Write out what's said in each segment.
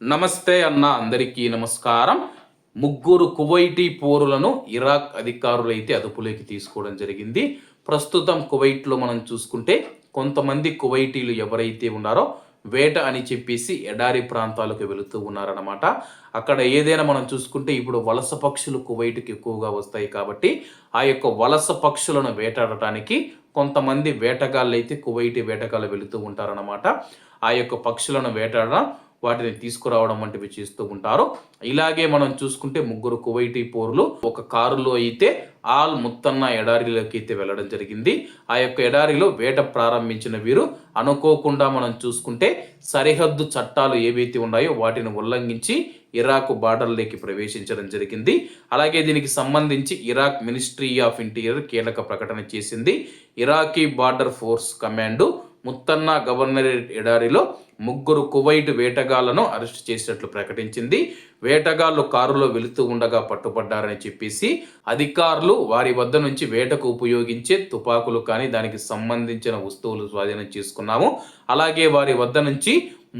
నమస్తే అన్న అందరికీ నమస్కారం. ముగ్గురు కువైటీ పోరులను ఇరాక్ అధికారులైతే అదుపులోకి తీసుకోవడం జరిగింది. ప్రస్తుతం కువైట్లో మనం చూసుకుంటే కొంతమంది కువైటీలు ఎవరైతే ఉన్నారో వేట అని చెప్పేసి ఎడారి ప్రాంతాలకు వెళుతూ ఉన్నారన్నమాట. అక్కడ ఏదైనా మనం చూసుకుంటే ఇప్పుడు వలస పక్షులు కువైట్కి ఎక్కువగా వస్తాయి కాబట్టి ఆ యొక్క వలస పక్షులను వేటాడటానికి కొంతమంది వేటగాళ్ళు అయితే కువైటి వేటగాళ్ళు వెళుతూ ఉంటారన్నమాట. ఆ యొక్క పక్షులను వేటాడడం వాటిని తీసుకురావడం వంటివి చేస్తూ ఉంటారు. ఇలాగే మనం చూసుకుంటే ముగ్గురు కువైటీ పోర్లు ఒక కారులో అయితే ఆల్ ముత్తన్న ఎడారిలోకి అయితే వెళ్ళడం జరిగింది. ఆ యొక్క ఎడారిలో వేట ప్రారంభించిన వీరు అనుకోకుండా మనం చూసుకుంటే సరిహద్దు చట్టాలు ఏవైతే ఉన్నాయో వాటిని ఉల్లంఘించి ఇరాక్ బార్డర్లోకి ప్రవేశించడం జరిగింది. అలాగే దీనికి సంబంధించి ఇరాక్ మినిస్ట్రీ ఆఫ్ ఇంటీరియర్ కీలక ప్రకటన చేసింది. Iraqi border force command Muthanna governorate ఎడారిలో ముగ్గురు కువైట్ వేటగాళ్ళను అరెస్ట్ చేసినట్లు ప్రకటించింది. వేటగాళ్ళు కారులో వెళుతూ ఉండగా పట్టుబడ్డారని చెప్పేసి అధికారులు వారి వద్ద నుంచి వేటకు ఉపయోగించే తుపాకులు కానీ దానికి సంబంధించిన వస్తువులు స్వాధీనం చేసుకున్నాము. అలాగే వారి వద్ద నుంచి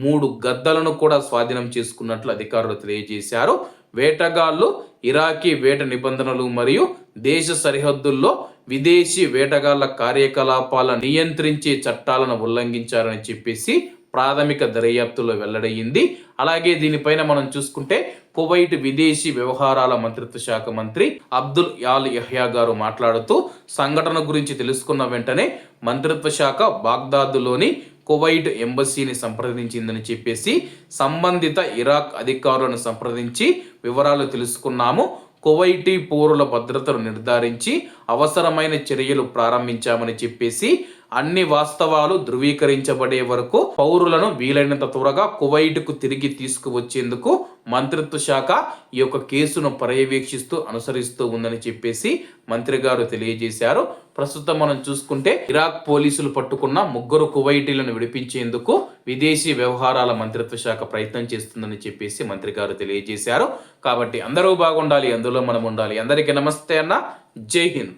మూడు గద్దలను కూడా స్వాధీనం చేసుకున్నట్లు అధికారులు తెలియజేశారు. వేటగాళ్ళు ఇరాకీ వేట నిబంధనలు మరియు దేశ సరిహద్దుల్లో విదేశీ వేటగాళ్ళ కార్యకలాపాలను నియంత్రించే చట్టాలను ఉల్లంఘించారని చెప్పేసి ప్రాథమిక దర్యాప్తులో వెల్లడయ్యింది. అలాగే దీనిపైన మనం చూసుకుంటే కువైట్ విదేశీ వ్యవహారాల మంత్రిత్వ శాఖ మంత్రి అబ్దుల్ యాల్ యహ్యా గారు మాట్లాడుతూ సంఘటన గురించి తెలుసుకున్న వెంటనే మంత్రిత్వ శాఖ బాగ్దాద్లోని కువైట్ ఎంబసీని సంప్రదించిందని చెప్పేసి సంబంధిత ఇరాక్ అధికారులను సంప్రదించి వివరాలు తెలుసుకున్నాము. కువైటీ పౌరుల భద్రతను నిర్ధారించి అవసరమైన చర్యలు ప్రారంభించామని చెప్పేసి అన్ని వాస్తవాలు ధృవీకరించబడే వరకు పౌరులను వీలైనంత త్వరగా కువైట్కు తిరిగి తీసుకువచ్చేందుకు మంత్రిత్వ శాఖ ఈ యొక్క కేసును పర్యవేక్షిస్తూ అనుసరిస్తూ ఉందని చెప్పేసి మంత్రి గారు తెలియజేశారు. ప్రస్తుతం మనం చూసుకుంటే ఇరాక్ పోలీసులు పట్టుకున్న ముగ్గురు కువైటీలను విడిపించేందుకు విదేశీ వ్యవహారాల మంత్రిత్వ శాఖ ప్రయత్నం చేస్తుందని చెప్పేసి మంత్రి గారు తెలియజేశారు. కాబట్టి అందరూ బాగుండాలి అందులో మనం ఉండాలి. అందరికీ నమస్తే అన్న. జై హింద్.